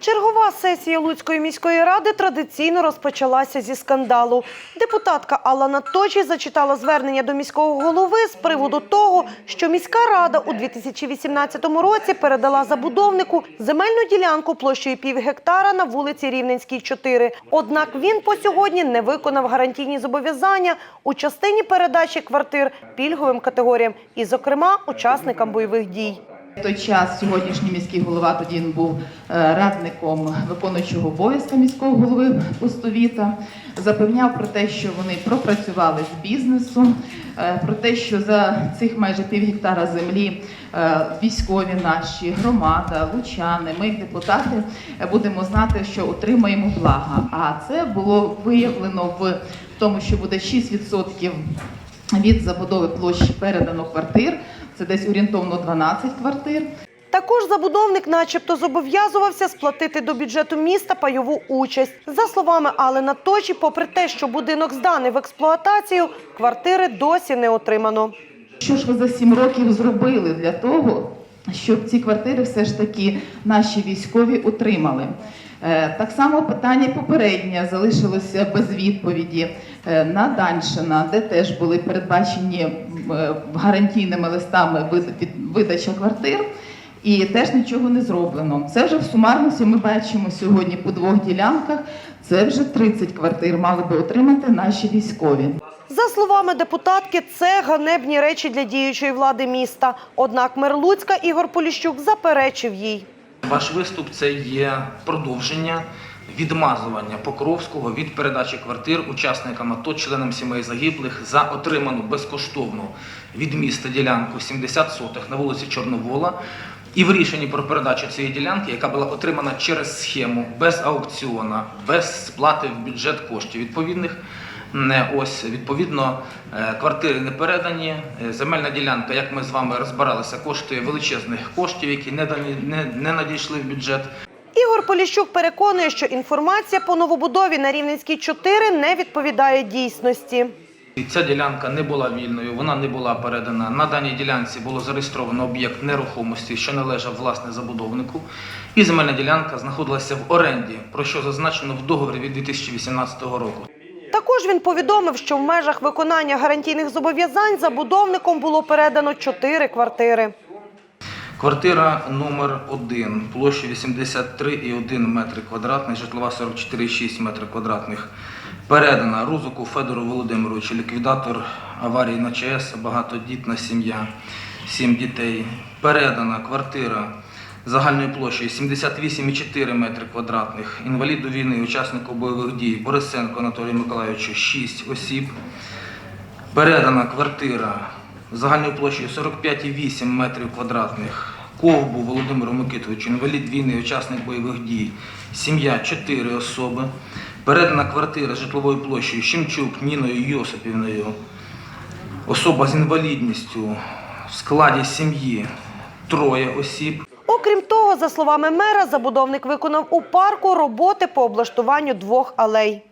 Чергова сесія Луцької міської ради традиційно розпочалася зі скандалу. Депутатка Алла Наточій зачитала звернення до міського голови з приводу того, що міська рада у 2018 році передала забудовнику земельну ділянку площею пів гектара на вулиці Рівненській, 4. Однак він по сьогодні не виконав гарантійні зобов'язання у частині передачі квартир пільговим категоріям і, зокрема, учасникам бойових дій. Той час сьогоднішній міський голова тоді він був е, радником виконуючого обов'язка міського голови Пустовіта. Запевняв про те, що вони пропрацювали з бізнесом, е, про те, що за цих майже пів гектара землі е, військові наші, громада, лучани, ми, депутати, будемо знати, що отримаємо блага. А це було виявлено в тому, що буде 6% від забудови площі передано квартир. Це десь орієнтовно 12 квартир. Також забудовник начебто зобов'язувався сплатити до бюджету міста пайову участь. За словами Алли Наточі, попри те, що будинок зданий в експлуатацію, квартири досі не отримано. Що ж ви за 7 років зробили для того, щоб ці квартири все ж таки наші військові отримали? Е, Так само питання попереднє залишилося без відповіді Е, на Даньшина, де теж були передбачені гарантійними листами вид- видача квартир. І теж нічого не зроблено. Це вже в сумарності ми бачимо сьогодні по двох ділянках. Це вже 30 квартир мали би отримати наші військові. За словами депутатки, це ганебні речі для діючої влади міста. Однак мер Луцька Ігор Поліщук заперечив їй. Ваш виступ це є продовження відмазування Покровського від передачі квартир учасникам АТО, членам сімей загиблих за отриману безкоштовну від міста ділянку 70 сотих на вулиці Чорновола. І в рішенні про передачу цієї ділянки, яка була отримана через схему, без аукціона, без сплати в бюджет коштів відповідних. Не ось відповідно е, квартири не передані. Е, Земельна ділянка, як ми з вами розбиралися, коштує величезних коштів, які не надійшли в бюджет. Ігор Поліщук переконує, що інформація по новобудові на Рівненській 4 не відповідає дійсності. Ця ділянка не була вільною, вона не була передана. На даній ділянці було зареєстровано об'єкт нерухомості, що належав власне забудовнику. І земельна ділянка знаходилася в оренді, про що зазначено в договорі від 2018 року. Також він повідомив, що в межах виконання гарантійних зобов'язань забудовником було передано 4 квартири. Квартира номер 1 площа 83,1 метри квадратний, житлова 44,6 метри квадратних. Передана Рузику Федору Володимировичу, ліквідатор аварії на ЧАЕС, багатодітна сім'я, 7 дітей. Передана квартира загальною площею 78,4 метри квадратних, інваліду війни, учаснику бойових дій Борисенко Анатолію Миколайовичу 6 осіб. Передана квартира загальною площею 45,8 метрів квадратних. Ковбу Володимиру Микитовичу, інвалід війни, учасник бойових дій, сім'я 4 особи. Передана квартира житловою площею Шемчук Ніною Йосипівною, особа з інвалідністю в складі сім'ї троє осіб. Окрім того, за словами мера, забудовник виконав у парку роботи по облаштуванню двох алей.